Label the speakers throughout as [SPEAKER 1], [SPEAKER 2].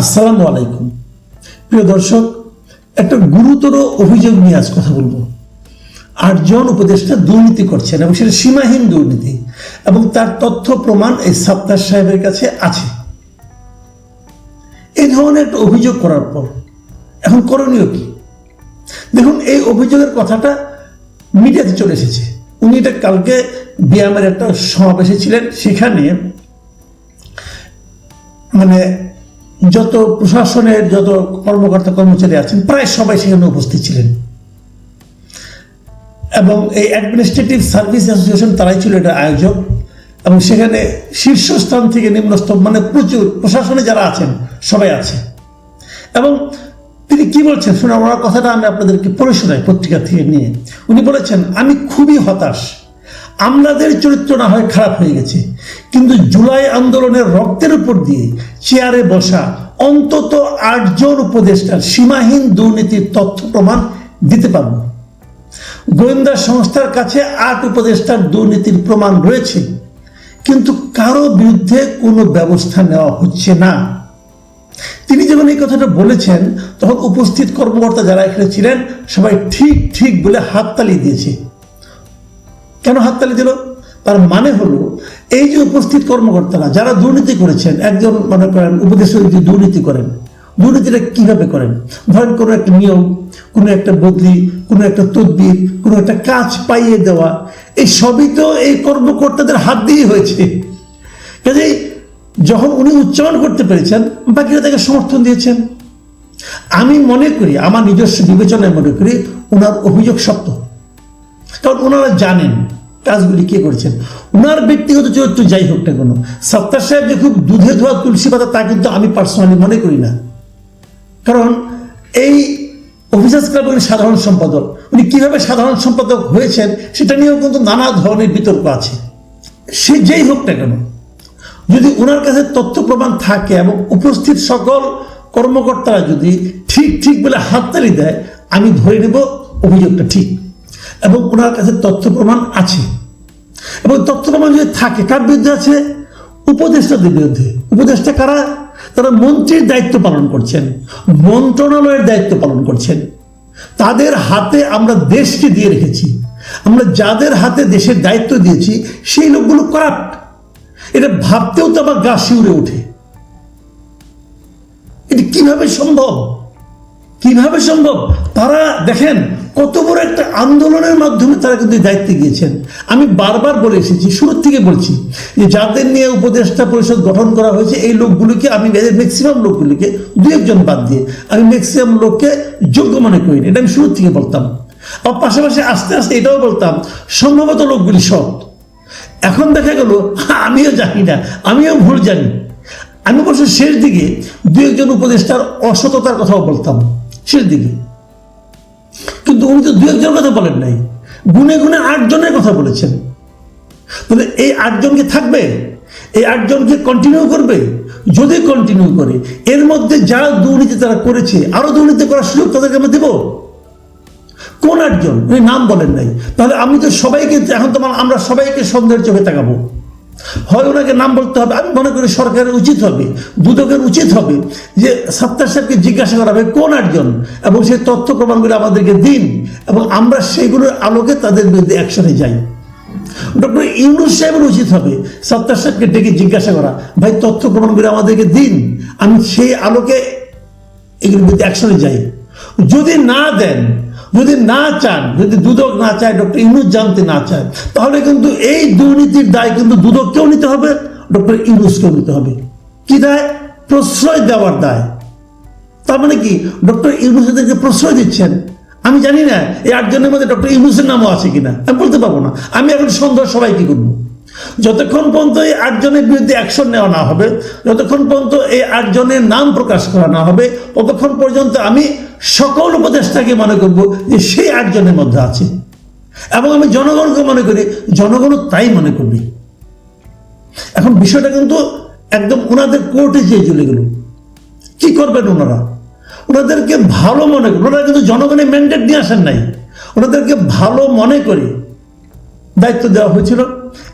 [SPEAKER 1] আসসালামু আলাইকুম। প্রিয় দর্শক, একটা গুরুতর অভিযোগ নিয়ে আজ কথা বলব। আটজন উপদেষ্টা দুর্নীতি করছেন এবং সেটা সীমাহীন দুর্নীতি এবং তার তথ্য প্রমাণ এই সাত্তার সাহেবের কাছে আছে। এই ধরনের একটা অভিযোগ করার পর, এখন করণীয় কি? দেখুন, এই অভিযোগের কথাটা মিডিয়াতে চলে এসেছে। উনি এটা কালকে ব্যায়ামের একটা সমাবেশে ছিলেন। সেখানে মানে যত প্রশাসনের যত কর্মকর্তা কর্মচারী আছেন, প্রায় সবাই সেখানে উপস্থিত ছিলেন। এবং এই অ্যাডমিনিস্ট্রেটিভ সার্ভিস অ্যাসোসিয়েশন তারাই ছিল এটা আয়োজক। এবং সেখানে শীর্ষস্থান থেকে নিম্নস্তর মানে প্রচুর প্রশাসনে যারা আছেন, সবাই আছে। এবং তিনি কি বলছেন, শুনে ওনার কথাটা আমি আপনাদেরকে পড়ে শোনাই পত্রিকা থেকে নিয়ে। উনি বলেছেন, আমি খুবই হতাশ আমলাদের চরিত্র না হয় খারাপ হয়ে গেছে। কিন্তু জুলাই আন্দোলনের রক্তের উপর দিয়ে চেয়ারে বসা অন্তত আটজন উপদেষ্টার সীমাহীন দুর্নীতির তথ্য প্রমাণ দিতে পারব। গোয়েন্দা সংস্থার কাছে আট উপদেষ্টার দুর্নীতির প্রমাণ রয়েছে। কিন্তু কারও বিরুদ্ধে কোনো ব্যবস্থা নেওয়া হচ্ছে না। তিনি যখন এই কথাটা বলেছেন, তখন উপস্থিত কর্মকর্তা যারা এখানে ছিলেন, সবাই ঠিক ঠিক বলে হাততালি দিয়েছে। কেন হাততালি দিল? তার মানে হলো, এই যে উপস্থিত কর্মকর্তারা, যারা দুর্নীতি করেছেন, একজন মনে করেন উপদেষ্টা যদি দুর্নীতি করেন, দুর্নীতিটা কীভাবে করেন? ধরেন কোনো একটা নিয়ম, কোনো একটা বদলি, কোনো একটা তদবির, কোনো একটা কাজ পাইয়ে দেওয়া, এই সবই তো এই কর্মকর্তাদের হাত দিয়েই হয়েছে। কাজেই যখন উনি উচ্চারণ করতে পেরেছেন, বাকিরা তাকে সমর্থন দিয়েছেন। আমি মনে করি, আমার নিজস্ব বিবেচনায় মনে করি ওনার অভিযোগ সত্য। কারণ ওনারা জানেন কাজগুলি কে করেছেন। ওনার ব্যক্তিগত চরিত্র যাই হোক না কোনো, সত্তার সাহেব যে খুব দুধে ধোয়া তুলসী পাতা, তা কিন্তু আমি পার্সোনালি মনে করি না। কারণ এই অফিসার্স ক্লাবের সাধারণ সম্পাদক, উনি কীভাবে সাধারণ সম্পাদক হয়েছেন সেটা নিয়েও কিন্তু নানা ধরনের বিতর্ক আছে। সে যেই হোক না কেন, যদি ওনার কাছে তথ্য প্রমাণ থাকে এবং উপস্থিত সকল কর্মকর্তারা যদি ঠিক ঠিক বলে হাততালি দেয়, আমি ধরে নেব অভিযোগটা ঠিক। এবং ওনার কাছে তথ্য প্রমাণ আছে। এবং তথ্য প্রমাণ যদি থাকে, কার বিরুদ্ধে আছে? উপদেষ্টাদের বিরুদ্ধে। উপদেষ্টা কারা? তারা মন্ত্রীর দায়িত্ব পালন করছেন, মন্ত্রণালয়ের দায়িত্ব পালন করছেন। তাদের হাতে আমরা দেশকে দিয়ে রেখেছি। আমরা যাদের হাতে দেশের দায়িত্ব দিয়েছি, সেই লোকগুলো করাপ্ট। এটা ভাবতেও তো আমার গা শিউরে ওঠে। এটা কীভাবে সম্ভব? কীভাবে সম্ভব? তারা দেখেন, কত বড় একটা আন্দোলনের মাধ্যমে তারা কিন্তু দায়িত্বে গিয়েছেন। আমি বারবার বলে এসেছি, শুরুর থেকে বলছি, যে যাদের নিয়ে উপদেষ্টা পরিষদ গঠন করা হয়েছে, এই লোকগুলিকে আমি ম্যাক্সিমাম লোকগুলিকে দু একজন বাদ দিয়ে, আমি ম্যাক্সিমাম লোককে যোগ্য মনে করি না। এটা আমি শুরুর থেকে বলতাম। আর পাশাপাশি আস্তে আস্তে এটাও বলতাম, সম্ভবত লোকগুলি সৎ। এখন দেখা গেল, আমিও জানি না, আমিও ভুল জানি। আমি অবশ্য শেষ দিকে দু একজন উপদেষ্টার অসততার কথাও বলতাম। শেষ দিকে। কিন্তু উনি তো দু একজনের কথা বলেন নাই। গুনে গুনে আটজনের কথা বলেছেন। তাহলে এই আটজনকে থাকবে? এই আটজনকে কন্টিনিউ করবে? যদি কন্টিনিউ করে, এর মধ্যে যা দুর্নীতি তারা করেছে, আরও দুর্নীতি করার সুযোগ তাদেরকে আমরা দেবো? কোন আটজন? উনি নাম বলেন নাই। তাহলে আমি তো সবাইকে, এখন তোমার আমরা সবাইকে সন্দেহের চোখে তাকাবো। হয় ওনাকে নাম বলতে হবে। আমি মনে করি সরকারের উচিত হবে দুদকের উচিত হবে যে সাত্তার সাহেবকে জিজ্ঞাসা করা হবে, কোন একজন? এবং সেই তথ্য প্রমাণগুলো আমাদেরকে দিন এবং আমরা সেইগুলোর আলোকে তাদের বিরুদ্ধে অ্যাকশনে যাই। ডক্টর ইউনুস সাহেবের উচিত হবে সত্তার সাহেবকে ডেকে জিজ্ঞাসা করা, ভাই, তথ্য প্রমাণগুলো আমাদেরকে দিন, আমি সেই আলোকে এগুলোর বিরুদ্ধে অ্যাকশনে যাই। যদি না দেন যদি না চান, যদি দুদক না চায়, ডক্টর ইউনুস জানতে না চায়, তাহলে কিন্তু এই দুর্নীতির দায় কিন্তু দুদককেও নিতে হবে, ডক্টর ইউনুসকেও নিতে হবে। কি দায়? প্রশ্রয় দেওয়ার দায়। তার মানে কি? ডক্টর ইউনুস এদেরকে প্রশ্রয় দিচ্ছেন। আমি জানি না, এই আটজনের মধ্যে ডক্টর ইউনুসের নামও আছে কিনা। আমি বলতে পারব না। আমি এখন সন্দেহ সবাই কি করব? যতক্ষণ পর্যন্ত এই আটজনের বিরুদ্ধে অ্যাকশন নেওয়া না হবে, যতক্ষণ পর্যন্ত এই আটজনের নাম প্রকাশ করা না হবে, ততক্ষণ পর্যন্ত আমি সকল উপদেষ্টাকে মনে করব যে সেই আটজনের মধ্যে আছে। এবং আমি জনগণকে মনে করি, জনগণও তাই মনে করবে। এখন বিষয়টা কিন্তু একদম ওনাদের কোর্টে যেয়ে চলে গেল। কি করবেন ওনারা? ওনাদেরকে ভালো মনে করে, ওনারা কিন্তু জনগণের ম্যান্ডেট নিয়ে আসেন নাই। ওনাদেরকে ভালো মনে করে। দায়িত্ব দেওয়া হয়েছিল।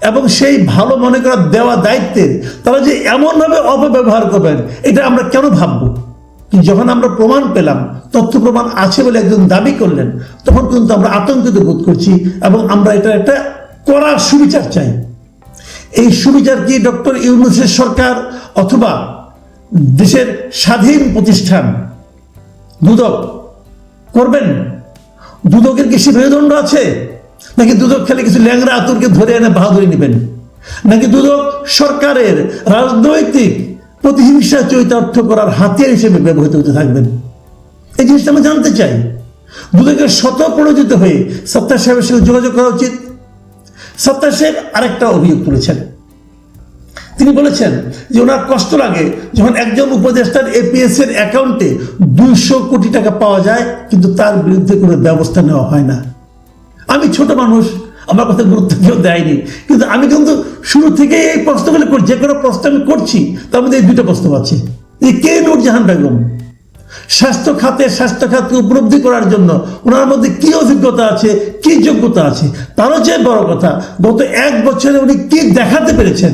[SPEAKER 1] এবং সেই ভালো মনে করার দেওয়া দায়িত্বের তারা যে এমনভাবে অপব্যবহার করবেন, এটা আমরা কেন ভাববো? যখন আমরা প্রমাণ পেলাম, তথ্য প্রমাণ আছে বলে একজন দাবি করলেন, তখন কিন্তু আমরা আতঙ্কিত বোধ করছি এবং আমরা এটা একটা কড়া সুবিচার চাই। এই সুবিচার কি ডক্টর ইউনুসের সরকার অথবা দেশের স্বাধীন প্রতিষ্ঠান দুদক করবেন? দুদকের কি সে মেরুদণ্ড আছে? নাকি দুদক খেলে কিছু ল্যাংরা আতুরকে ধরে এনে বাহাদুরি নেবেন? নাকি দুদক সরকারের রাজনৈতিক প্রতিহিংসা চরিতার্থ করার হাতিয়ার হিসেবে ব্যবহৃত হতে থাকবেন? এই জিনিসটা আমি জানতে চাই। দুদকের শত প্রণোদিত হয়ে সত্তার সাহেবের সঙ্গে যোগাযোগ করা উচিত। সত্তার সাহেব আরেকটা অভিযোগ করেছেন তিনি বলেছেন যে ওনার কষ্ট লাগে যখন একজন উপদেষ্টার এপিএস এর অ্যাকাউন্টে দুইশো কোটি টাকা পাওয়া যায়, কিন্তু তার বিরুদ্ধে কোনো ব্যবস্থা নেওয়া হয় না। আমি ছোট মানুষ, আমার কথা গুরুত্ব কেউ দেয়নি। কিন্তু আমি কিন্তু শুরু থেকে এই প্রশ্নগুলো করছি যে কোনো প্রশ্ন আমি করছি, তার মধ্যে এই দুটো প্রশ্ন আছে। এই কে নূরজাহান বেগম স্বাস্থ্য খাতে, স্বাস্থ্য খাতকে উপলব্ধি করার জন্য ওনার মধ্যে কি অভিজ্ঞতা আছে, কি যোগ্যতা আছে? তারও চেয়ে বড় কথা, গত এক বছরে উনি কি দেখাতে পেরেছেন?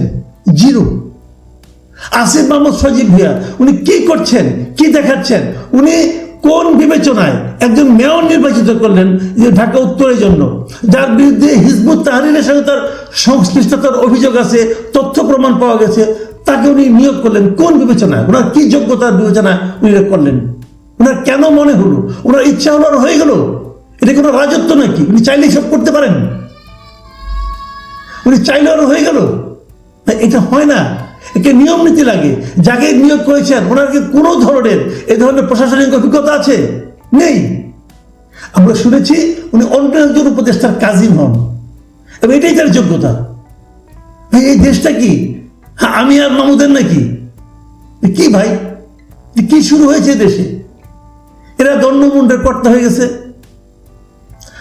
[SPEAKER 1] জিরো। আসিফ মাহমুদ সজীব ভুইয়া, উনি কি করছেন, কি দেখাচ্ছেন? উনি কোন বিবেচনায় একজন মেয়র নির্বাচিত করলেন যে ঢাকা উত্তরের জন্য? যার বিরুদ্ধে হিজবুত তাহারিনের সঙ্গে তার সংশ্লিষ্টতার অভিযোগ আছে, তথ্য প্রমাণ পাওয়া গেছে, তাকে উনি নিয়োগ করলেন। কোন বিবেচনায়? ওনার কি যোগ্যতার বিবেচনায় উনি করলেন? ওনার কেন মনে হলো? ওনার ইচ্ছা হলো হয়ে গেল? এটা কোনো রাজত্ব নাকি? উনি চাইলেই সব করতে পারেন? উনি চাইলে হয়ে গেল? এটা হয় না। একে নিয়ম নীতি লাগে। যাকে নিয়োগ করেছেন ওনার কি কোনো ধরনের এই ধরনের প্রশাসনিক অভিজ্ঞতা আছে? নেই। আমরা শুনেছি উনি অন্য একজন উপদেষ্টার কাজিন হন। এবং এটাই তার যোগ্যতা। এই দেশটা কি? হ্যাঁ, আমি আর মামুদের নাকি? এ কি ভাই? কি শুরু হয়েছে দেশে? এরা দণ্ডমুণ্ডের কর্তা হয়ে গেছে।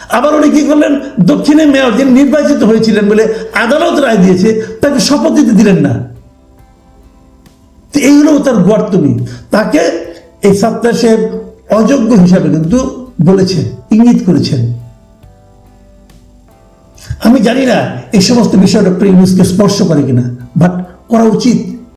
[SPEAKER 1] আবার উনি কি করলেন? দক্ষিণে মেয়র যিনি নির্বাচিত হয়েছিলেন বলে আদালত রায় দিয়েছে তাকে শপথ দিতে দিলেন না। এই হলো তার গর্তনী। তাকে এই সাত্তার সাহেব অযোগ্য হিসাবে কিন্তু বলেছেন, ইঙ্গিত করেছেন। আমি জানি না এই সমস্ত বিষয় ডক্টর ইউনুসকে স্পর্শ করে কিনা বাট করা উচিত।